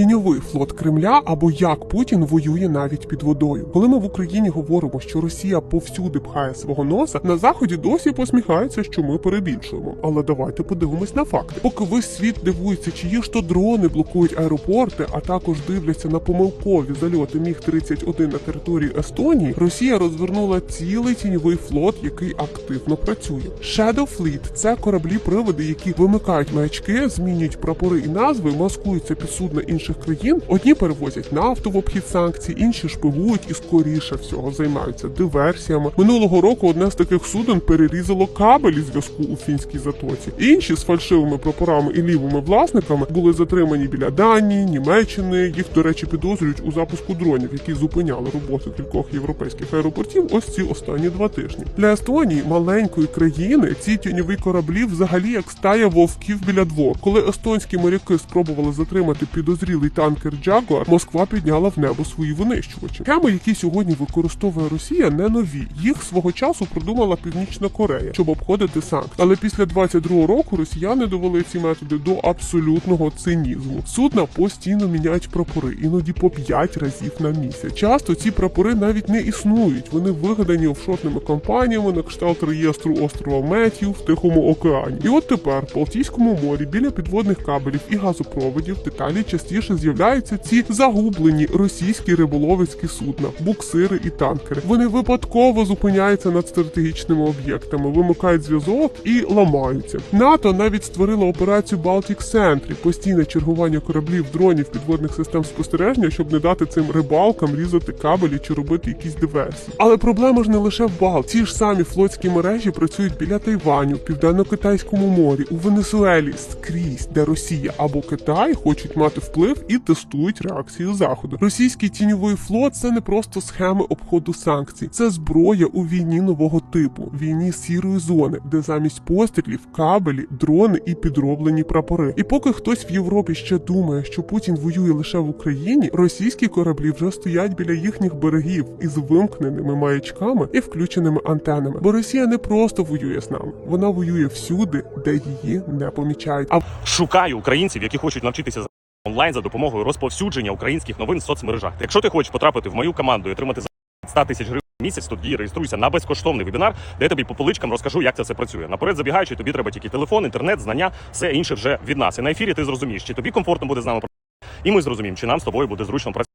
тіньовий флот Кремля або як Путін воює навіть під водою. Коли ми в Україні говоримо, що Росія повсюди пхає свого носа, на заході досі посміхаються, що ми перебільшуємо. Але давайте подивимось на факти. Поки весь світ дивується, чиї ж то дрони блокують аеропорти, а також дивляться на помилкові зальоти міг 31 на території Естонії, Росія розвернула цілий тіньовий флот, який активно працює. Shadow Fleet – це кораблі-приводи, які вимикають маячки, змінюють прапори і назви, маскуються під судна інших країн. Одні перевозять нафту в обхід санкцій, інші шпигують і скоріше всього займаються диверсіями. Минулого року одне з таких суден перерізало кабелі зв'язку у фінській затоці. Інші з фальшивими прапорами і лівими власниками були затримані біля Данії, Німеччини. Їх, до речі, підозрюють у запуску дронів, які зупиняли роботу кількох європейських аеропортів. Ось ці останні два тижні. Для Естонії, маленької країни, ці тіньові кораблі взагалі як стая вовків біля двор. Коли естонські моряки спробували затримати підозрілий танкер Джагуар, Москва підняла в небо свої винищувачі. Схеми, які сьогодні використовує Росія, не нові. Їх свого часу придумала Північна Корея, щоб обходити санкції. Але після 22-го року росіяни довели ці методи до абсолютного цинізму. Судна постійно міняють прапори, іноді по 5 разів на місяць. Часто ці прапори навіть не існують. Вони вигадані офшорними компаніями на кшталт реєстру острова Меттью в Тихому океані. І от тепер в Балтійському морі біля підводних кабелів і газопроводів деталі частіше з'являються ці загублені російські риболовецькі судна, буксири і танкери. Вони випадково зупиняються над стратегічними об'єктами, вимикають зв'язок і ламаються. НАТО навіть створило операцію Baltic Sentry, постійне чергування кораблів, дронів, підводних систем спостереження, щоб не дати цим рибалкам різати кабелі чи робити якісь диверсії. Але проблема ж не лише в Бал. Ці ж самі флотські мережі працюють біля Тайваню, південно-китайському морі, у Венесуелі, скрізь, де Росія або Китай хочуть мати вплив і тестують реакцію заходу. Російський тіньовий флот це не просто схеми обходу санкцій, це зброя у війні нового типу, війні сірої зони, де замість пострілів кабелі, дрони і підроблені прапори. І поки хтось в Європі ще думає, що Путін воює лише в Україні, російські кораблі вже стоять біля їхніх берегів із вимкненими маячками і включеними антенами. Бо Росія не просто воює з нами, вона воює всюди, де її не помічають. А Шукаю українців, які хочуть навчитися онлайн за допомогою розповсюдження українських новин в соцмережах. Якщо ти хочеш потрапити в мою команду і отримати за 100 тисяч гривень в місяць, тоді реєструйся на безкоштовний вебінар, де я тобі по поличкам розкажу, як це все працює. Наперед забігаючи, тобі треба тільки телефон, інтернет, знання, все інше вже від нас. І на ефірі ти зрозумієш, чи тобі комфортно буде з нами працювати, і ми зрозуміємо, чи нам з тобою буде зручно працювати.